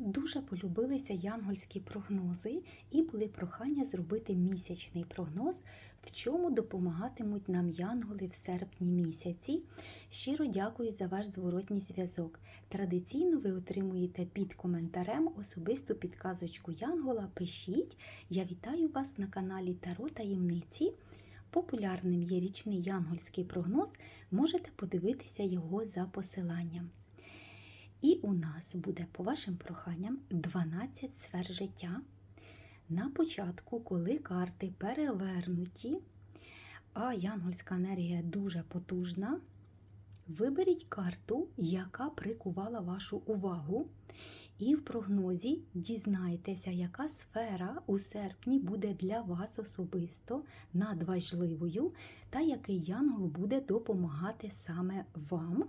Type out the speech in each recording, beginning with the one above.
Дуже полюбилися янгольські прогнози і були прохання зробити місячний прогноз, в чому допомагатимуть нам янголи в серпні місяці. Щиро дякую за ваш зворотній зв'язок. Традиційно ви отримуєте під коментарем особисту підказочку Янгола. Пишіть. Я вітаю вас на каналі Таро Таємниці. Популярним є річний янгольський прогноз. Можете подивитися його за посиланням. І у нас буде, по вашим проханням, 12 сфер життя. На початку, коли карти перевернуті, а янгольська енергія дуже потужна, виберіть карту, яка прикувала вашу увагу. І в прогнозі дізнайтеся, яка сфера у серпні буде для вас особисто надважливою, та який янгол буде допомагати саме вам.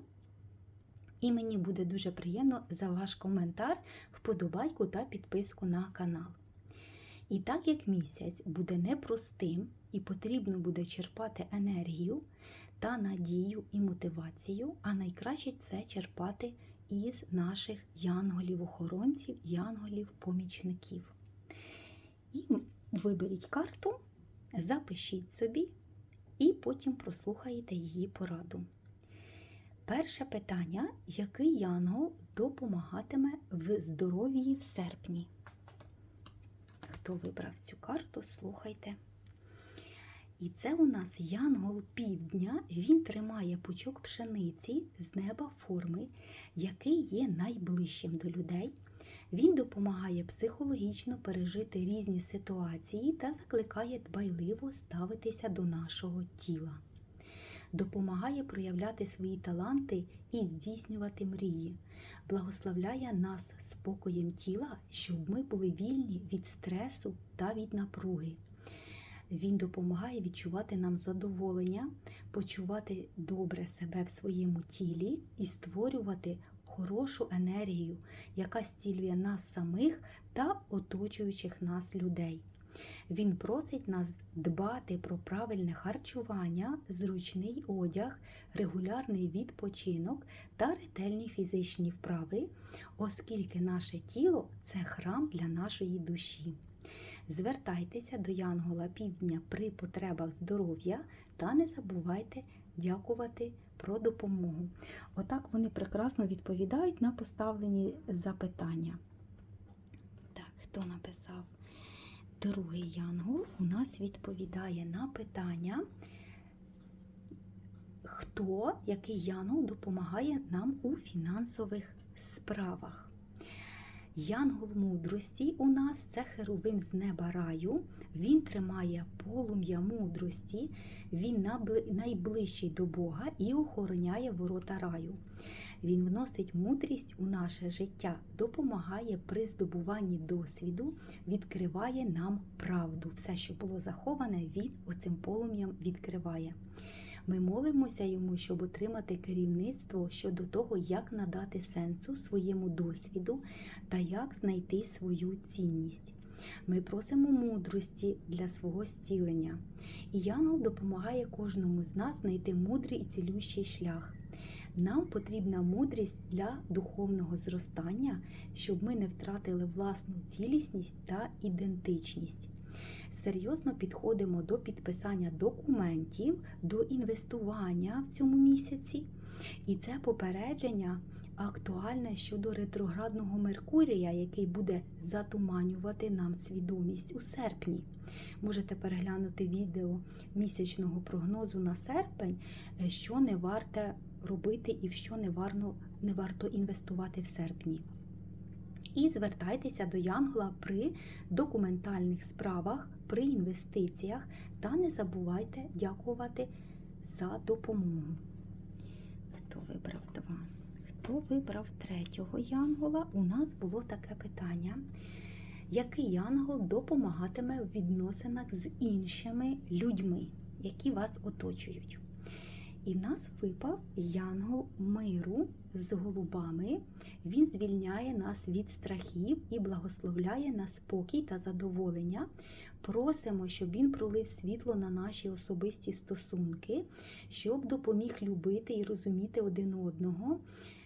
І мені буде дуже приємно за ваш коментар, вподобайку та підписку на канал. І так як місяць буде непростим і потрібно буде черпати енергію та надію і мотивацію, а найкраще це черпати із наших янголів-охоронців, янголів-помічників. І виберіть карту, запишіть собі, і потім прослухаєте її пораду. Перше питання: який янгол допомагатиме в здоров'ї в серпні? Хто вибрав цю карту, слухайте. І це у нас янгол півдня, він тримає пучок пшениці з неба форми, який є найближчим до людей. Він допомагає психологічно пережити різні ситуації та закликає дбайливо ставитися до нашого тіла допомагає проявляти свої таланти і здійснювати мрії, благословляє нас спокоєм тіла, щоб ми були вільні від стресу та від напруги. Він допомагає відчувати нам задоволення, почувати добре себе в своєму тілі і створювати хорошу енергію, яка зцілює нас самих та оточуючих нас людей. Він просить нас дбати про правильне харчування, зручний одяг, регулярний відпочинок та ретельні фізичні вправи, оскільки наше тіло це храм для нашої душі. Звертайтеся до Янгола Півдня при потребах здоров'я та не забувайте дякувати про допомогу. Отак вони прекрасно відповідають на поставлені запитання. Так, хто написав? Другий янгол у нас відповідає на питання, хто, який янгол допомагає нам у фінансових справах. Янгол мудрості у нас це херовим з неба раю. Він тримає полум'я мудрості, він найближчий до Бога і охороняє ворота раю. Він вносить мудрість у наше життя, допомагає при здобуванні досвіду, відкриває нам правду. Все, що було заховане, він оцим полум'ям відкриває. Ми молимося йому, щоб отримати керівництво щодо того, як надати сенсу своєму досвіду та як знайти свою цінність. Ми просимо мудрості для свого зцілення. І Янгол допомагає кожному з нас знайти мудрий і цілющий шлях. Нам потрібна мудрість для духовного зростання, щоб ми не втратили власну цілісність та ідентичність. Серйозно підходимо до підписання документів, до інвестування в цьому місяці. І це попередження актуальне щодо ретроградного Меркурія, який буде затуманювати нам свідомість у серпні. Можете переглянути відео місячного прогнозу на серпень, що не варте робити і в що не варто, не варто інвестувати в серпні. І звертайтеся до Янгола при документальних справах, при інвестиціях та не забувайте дякувати за допомогу. Хто вибрав два? Хто вибрав третього янгола? У нас було таке питання. Який янгол допомагатиме в відносинах з іншими людьми, які вас оточують? І в нас випав янгол миру з голубами. Він звільняє нас від страхів і благословляє на спокій та задоволення. Просимо, щоб він пролив світло на наші особисті стосунки, щоб допоміг любити і розуміти один одного,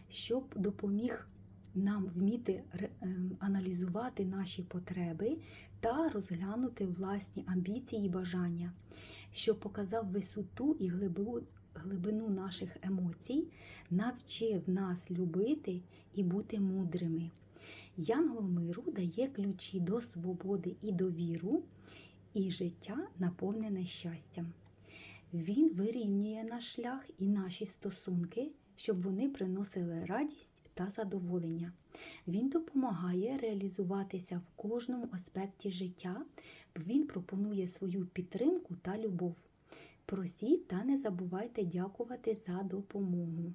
щоб допоміг нам вміти ем, аналізувати наші потреби та розглянути власні амбіції і бажання, що показав висоту і глибину, глибину наших емоцій, навчив нас любити і бути мудрими. Янгол миру дає ключі до свободи і довіру, і життя наповнене щастям. Він вирівнює наш шлях і наші стосунки, щоб вони приносили радість та задоволення. Він допомагає реалізуватися в кожному аспекті життя. Він пропонує свою підтримку та любов. Просіть та не забувайте дякувати за допомогу.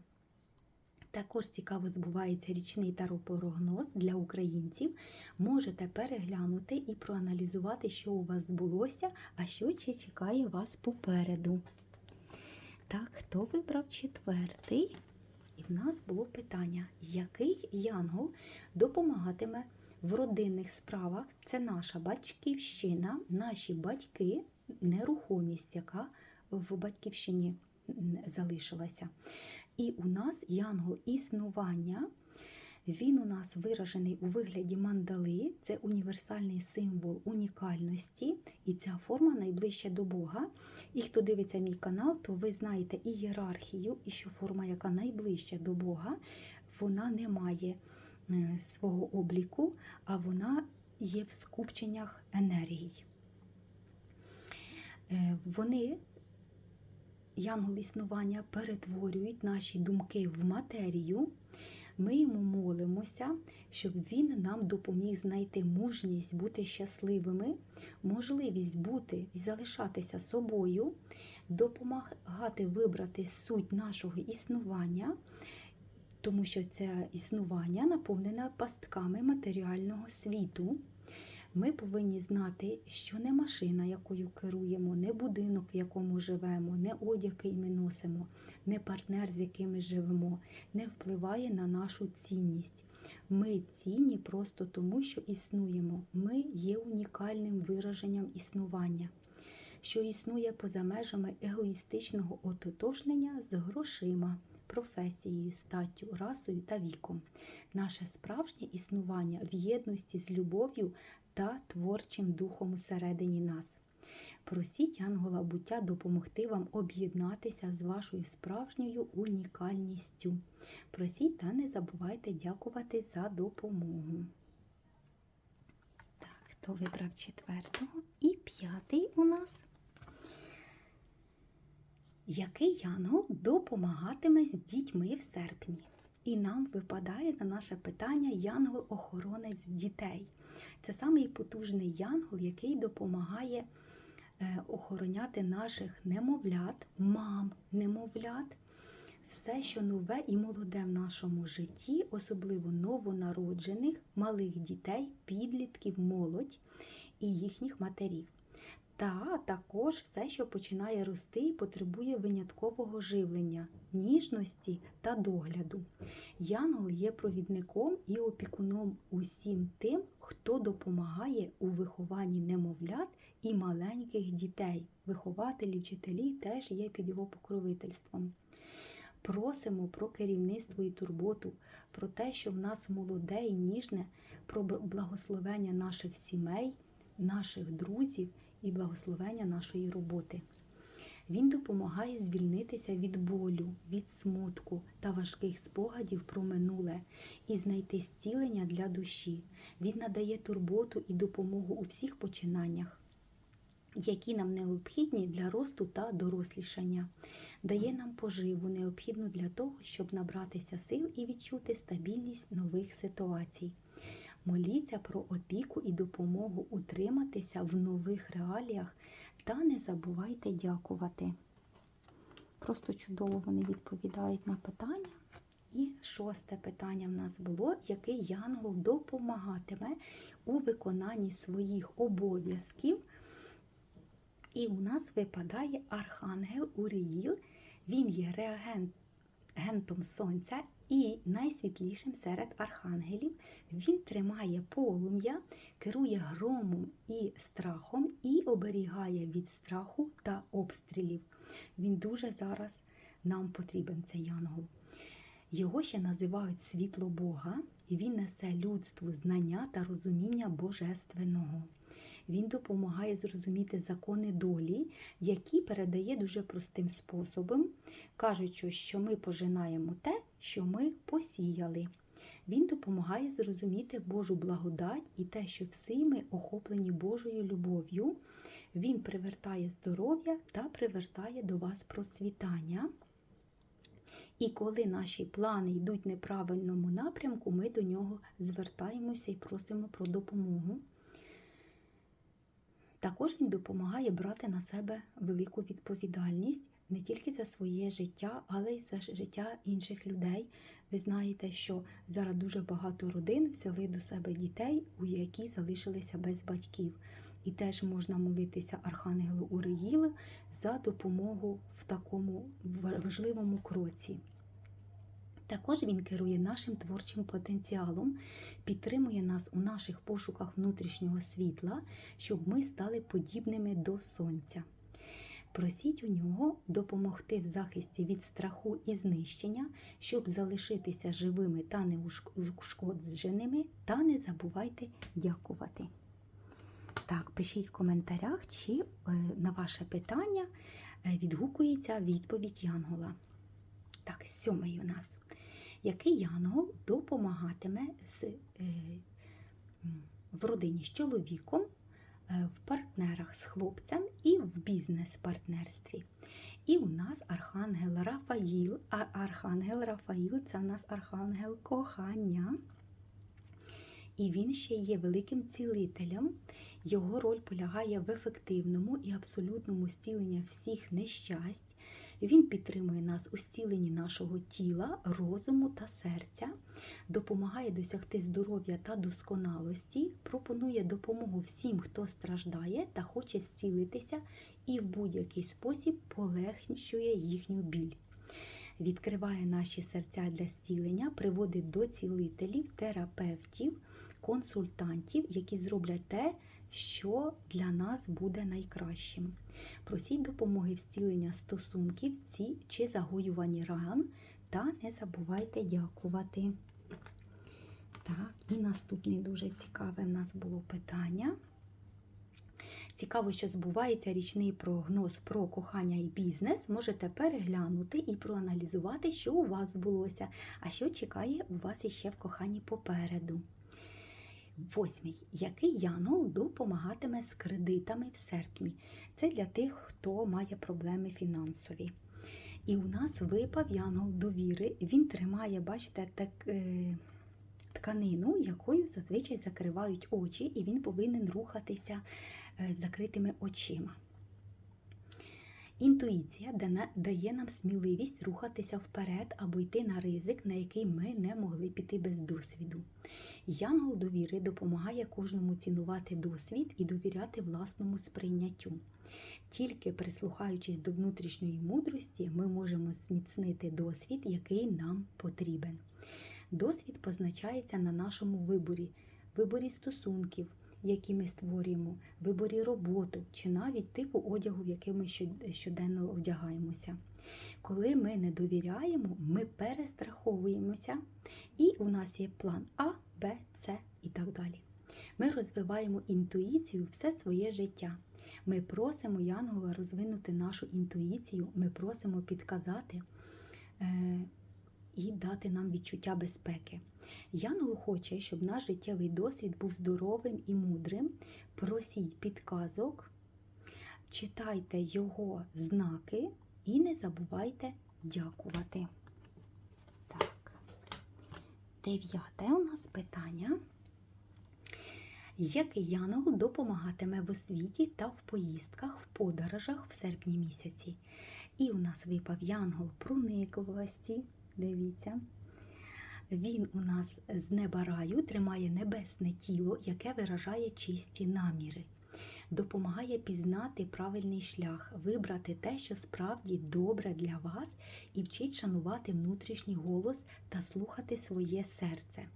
Також цікаво збувається річний таропрогноз для українців. Можете переглянути і проаналізувати, що у вас збулося, а що чи чекає вас попереду. Так, хто вибрав четвертий? І в нас було питання, який янгол допомагатиме в родинних справах? Це наша батьківщина, наші батьки, нерухомість, яка в батьківщині залишилася. І у нас янгол існування. Він у нас виражений у вигляді мандали, це універсальний символ унікальності, і ця форма найближча до Бога. І хто дивиться мій канал, то ви знаєте і ієрархію, і що форма, яка найближча до Бога, вона не має е, свого обліку, а вона є в скупченнях енергій. Е, Вони янгол існування перетворюють наші думки в матерію. Ми йому молимося, щоб він нам допоміг знайти мужність бути щасливими, можливість бути і залишатися собою, допомагати вибрати суть нашого існування, тому що це існування наповнене пастками матеріального світу. Ми повинні знати, що не машина, якою керуємо, не будинок, в якому живемо, не одяг, який ми носимо, не партнер, з яким ми живемо, не впливає на нашу цінність. Ми цінні просто тому, що існуємо. Ми є унікальним вираженням існування, що існує поза межами егоїстичного ототожнення з грошима, професією, статтю, расою та віком. Наше справжнє існування в єдності з любов'ю та творчим духом усередині нас. Просіть Янгола буття допомогти вам об'єднатися з вашою справжньою унікальністю. Просіть та не забувайте дякувати за допомогу. Так, хто вибрав четвертого? І п'ятий у нас. Який янгол допомагатиме з дітьми в серпні? І нам випадає на наше питання янгол-охоронець дітей. Це самий потужний янгол, який допомагає е, охороняти наших немовлят, мам, немовлят, все, що нове і молоде в нашому житті, особливо новонароджених, малих дітей, підлітків, молодь і їхніх матерів. Та також все, що починає рости і потребує виняткового живлення, ніжності та догляду. Янгол є провідником і опікуном усім тим, хто допомагає у вихованні немовлят і маленьких дітей. Вихователі, вчителі теж є під його покровительством. Просимо про керівництво і турботу, про те, що в нас молоде і ніжне, про благословення наших сімей, наших друзів і благословення нашої роботи. Він допомагає звільнитися від болю, від смутку та важких спогадів про минуле і знайти зцілення для душі. Він надає турботу і допомогу у всіх починаннях, які нам необхідні для росту та дорослішання, дає нам поживу, необхідну для того, щоб набратися сил і відчути стабільність нових ситуацій. Моліться про опіку і допомогу утриматися в нових реаліях та не забувайте дякувати. Просто чудово вони відповідають на питання. І шосте питання в нас було: який янгол допомагатиме у виконанні своїх обов'язків? І у нас випадає архангел Уріїл. Він є реагентом сонця і найсвітлішим серед архангелів. Він тримає полум'я, керує громом і страхом і оберігає від страху та обстрілів. Він дуже зараз нам потрібен, цей янгол. Його ще називають світло Бога, і він несе людству знання та розуміння божественного. Він допомагає зрозуміти закони долі, які передає дуже простим способом, кажучи, що ми пожинаємо те, що ми посіяли. Він допомагає зрозуміти Божу благодать і те, що всі ми охоплені Божою любов'ю. Він привертає здоров'я та привертає до вас процвітання. І коли наші плани йдуть в неправильному напрямку, ми до нього звертаємося і просимо про допомогу. Також він допомагає брати на себе велику відповідальність не тільки за своє життя, але й за життя інших людей. Ви знаєте, що зараз дуже багато родин взяли до себе дітей, у які залишилися без батьків. І теж можна молитися Архангелу Уреїлу за допомогу в такому важливому кроці. Також він керує нашим творчим потенціалом, підтримує нас у наших пошуках внутрішнього світла, щоб ми стали подібними до сонця. Просіть у нього допомогти в захисті від страху і знищення, щоб залишитися живими та неушкодженими, та не забувайте дякувати. Так, пишіть в коментарях, чи е, на ваше питання е, відгукується відповідь Янгола. Так, сьомий у нас. Який янгол допомагатиме з, е, в родині з чоловіком, в партнерах з хлопцем і в бізнес-партнерстві? І у нас Архангел Рафаїл. А Архангел Рафаїл це у нас архангел кохання. І він ще є великим цілителем. Його роль полягає в ефективному і абсолютному зціленні всіх нещасть. Він підтримує нас у зціленні нашого тіла, розуму та серця, допомагає досягти здоров'я та досконалості, пропонує допомогу всім, хто страждає та хоче зцілитися, і в будь-який спосіб полегшує їхню біль. Відкриває наші серця для зцілення, приводить до цілителів, терапевтів, консультантів, які зроблять те, що для нас буде найкращим. Просіть допомоги в зцілення стосунків ці чи загоювані ран, та не забувайте дякувати. Так, і наступне дуже цікаве в нас було питання. Цікаво, що збувається річний прогноз про кохання і бізнес. Можете переглянути і проаналізувати, що у вас збулося, а що чекає у вас іще в коханні попереду. Восьмий. Який янгол допомагатиме з кредитами в серпні? Це для тих, хто має проблеми фінансові. І у нас випав янгол довіри. Він тримає, бачите, так, е, тканину, якою зазвичай закривають очі, і він повинен рухатися е, закритими очима. Інтуїція дає нам сміливість рухатися вперед або йти на ризик, на який ми не могли піти без досвіду. Янгол довіри допомагає кожному цінувати досвід і довіряти власному сприйняттю. Тільки прислухаючись до внутрішньої мудрості, ми можемо зміцнити досвід, який нам потрібен. Досвід позначається на нашому виборі, виборі стосунків які ми створюємо, виборі роботи чи навіть типу одягу, в який ми щоденно одягаємося. Коли ми не довіряємо, ми перестраховуємося, і у нас є план А, Б, С і так далі. Ми розвиваємо інтуїцію все своє життя. Ми просимо Янгола розвинути нашу інтуїцію, ми просимо підказати, е, і дати нам відчуття безпеки. Янгол хоче, щоб наш життєвий досвід був здоровим і мудрим. Просіть підказок, читайте його знаки і не забувайте дякувати. Так, дев'яте у нас питання. Який янгол допомагатиме в освіті та в поїздках, в подорожах в серпні місяці? І у нас випав янгол проникливості, Дивіться. Він у нас з неба раю тримає небесне тіло, яке виражає чисті наміри, допомагає пізнати правильний шлях, вибрати те, що справді добре для вас, і вчить шанувати внутрішній голос та слухати своє серце.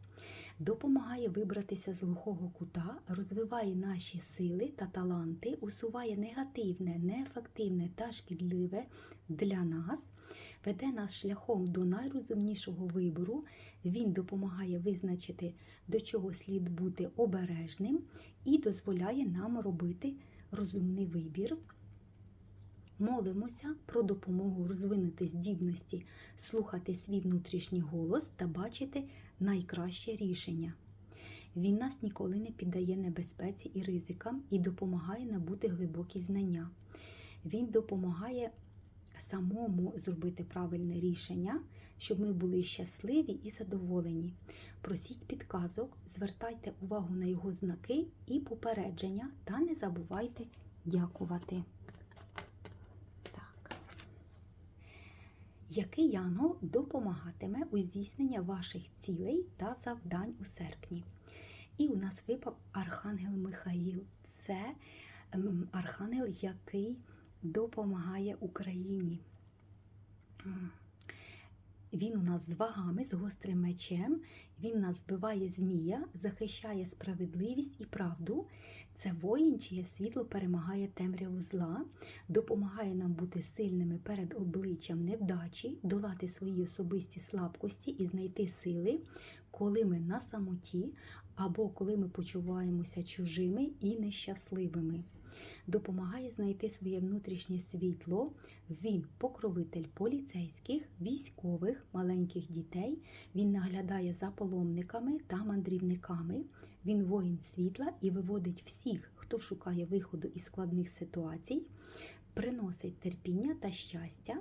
Допомагає вибратися з глухого кута, розвиває наші сили та таланти, усуває негативне, неефективне та шкідливе для нас веде нас шляхом до найрозумнішого вибору. Він допомагає визначити, до чого слід бути обережним, і дозволяє нам робити розумний вибір. Молимося про допомогу розвинути здібності, слухати свій внутрішній голос та бачити найкраще рішення. Він нас ніколи не піддає небезпеці і ризикам і допомагає набути глибокі знання. Він допомагає самому зробити правильне рішення, щоб ми були щасливі і задоволені. Просіть підказок, звертайте увагу на його знаки і попередження, та не забувайте дякувати. Так. Який янгол допомагатиме у здійсненні ваших цілей та завдань у серпні? І у нас випав Архангел Михаїл. Це ем, архангел, який допомагає Україні. Він у нас з вагами, з гострим мечем. Він нас вбиває змія, захищає справедливість і правду. Це воїн, чиє світло перемагає темряву зла, допомагає нам бути сильними перед обличчям невдачі, долати свої особисті слабкості і знайти сили, коли ми на самоті або коли ми почуваємося чужими і нещасливими. Допомагає знайти своє внутрішнє світло. Він покровитель поліцейських, військових, маленьких дітей. Він наглядає за паломниками та мандрівниками. Він воїн світла і виводить всіх, хто шукає виходу із складних ситуацій, приносить терпіння та щастя.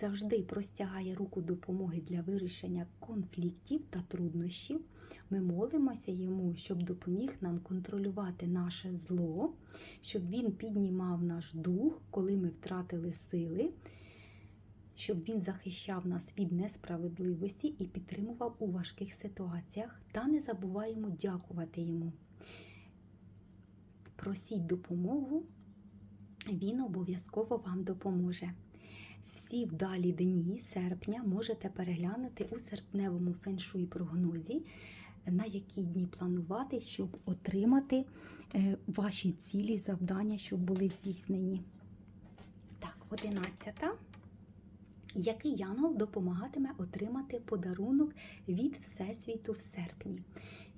Завжди простягає руку допомоги для вирішення конфліктів та труднощів. Ми молимося йому, щоб допоміг нам контролювати наше зло, щоб він піднімав наш дух, коли ми втратили сили, щоб він захищав нас від несправедливості і підтримував у важких ситуаціях. Та не забуваємо дякувати йому. Просіть допомогу, він обов'язково вам допоможе. Всі вдалі дні серпня можете переглянути у серпневому феншуй прогнозі, на які дні планувати, щоб отримати е, ваші цілі, завдання, щоб були здійснені. Так, одинадцята. Який янгол допомагатиме отримати подарунок від Всесвіту в серпні?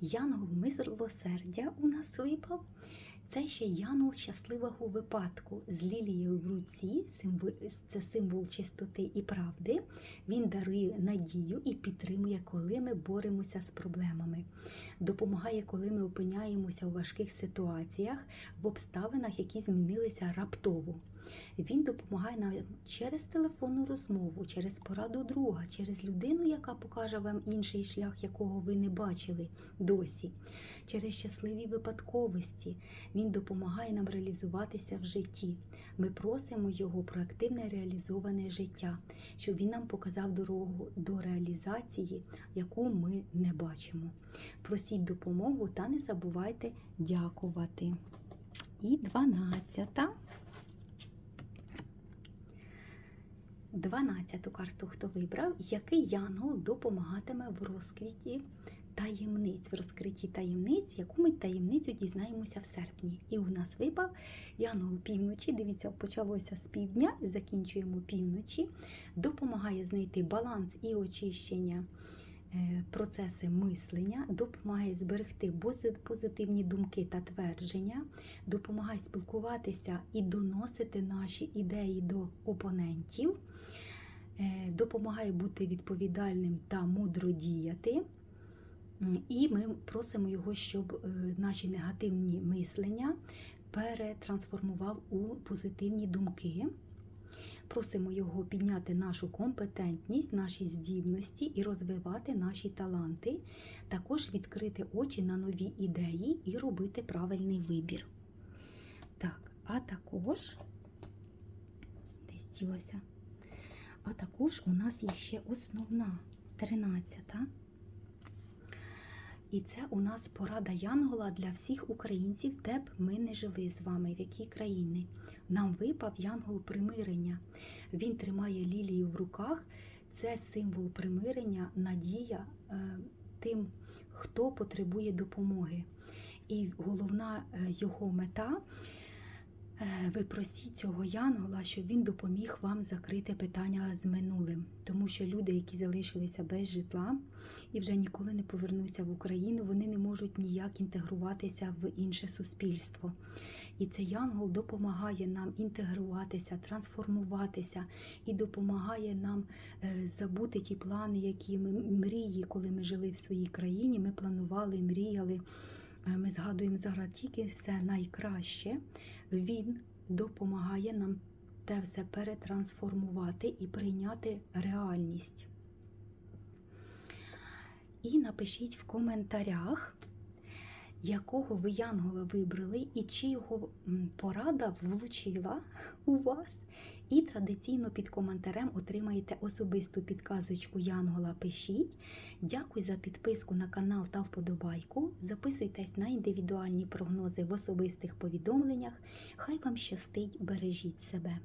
Янгол милосердя у нас випав. Це ще янгол щасливого випадку з лілією в руці, це символ чистоти і правди. Він дарує надію і підтримує, коли ми боремося з проблемами. Допомагає, коли ми опиняємося у важких ситуаціях, в обставинах, які змінилися раптово. Він допомагає нам через телефонну розмову, через пораду друга, через людину, яка покаже вам інший шлях, якого ви не бачили досі, через щасливі випадковості. Він допомагає нам реалізуватися в житті. Ми просимо його про активне реалізоване життя, щоб він нам показав дорогу до реалізації, яку ми не бачимо. Просіть допомогу та не забувайте дякувати. І дванадцята. Дванадцяту карту, хто вибрав, який янгол допомагатиме в розквіті таємниць, в розкритті таємниць, яку ми таємницю дізнаємося в серпні. І у нас випав янгол півночі. Дивіться, почалося з півдня, закінчуємо півночі, допомагає знайти баланс і очищення. Е, Процеси мислення, допомагає зберегти позитивні думки та твердження, допомагає спілкуватися і доносити наші ідеї до опонентів, е, допомагає бути відповідальним та мудро діяти. І ми просимо його, щоб е, наші негативні мислення перетрансформував у позитивні думки. Просимо його підняти нашу компетентність, наші здібності і розвивати наші таланти, також відкрити очі на нові ідеї і робити правильний вибір. Так, а також десь ділося. А також у нас є ще основна 13. І це у нас порада Янгола для всіх українців, де б ми не жили з вами, в якій країні. Нам випав Янгол примирення. Він тримає лілію в руках. Це символ примирення, надія е, тим, хто потребує допомоги. І головна е, його мета Ви просіть цього янгола, щоб він допоміг вам закрити питання з минулим, тому що люди, які залишилися без житла і вже ніколи не повернуться в Україну, вони не можуть ніяк інтегруватися в інше суспільство. І цей янгол допомагає нам інтегруватися, трансформуватися і допомагає нам е, забути ті плани, які ми мрії, коли ми жили в своїй країні. Ми планували, мріяли. Е, Ми згадуємо зараз тільки все найкраще. Він допомагає нам те все перетрансформувати і прийняти реальність. І напишіть в коментарях, якого ви янгола вибрали і чи його порада влучила у вас. І традиційно під коментарем отримаєте особисту підказочку Янгола. Пишіть. Дякую за підписку на канал та вподобайку. Записуйтесь на індивідуальні прогнози в особистих повідомленнях. Хай вам щастить, бережіть себе.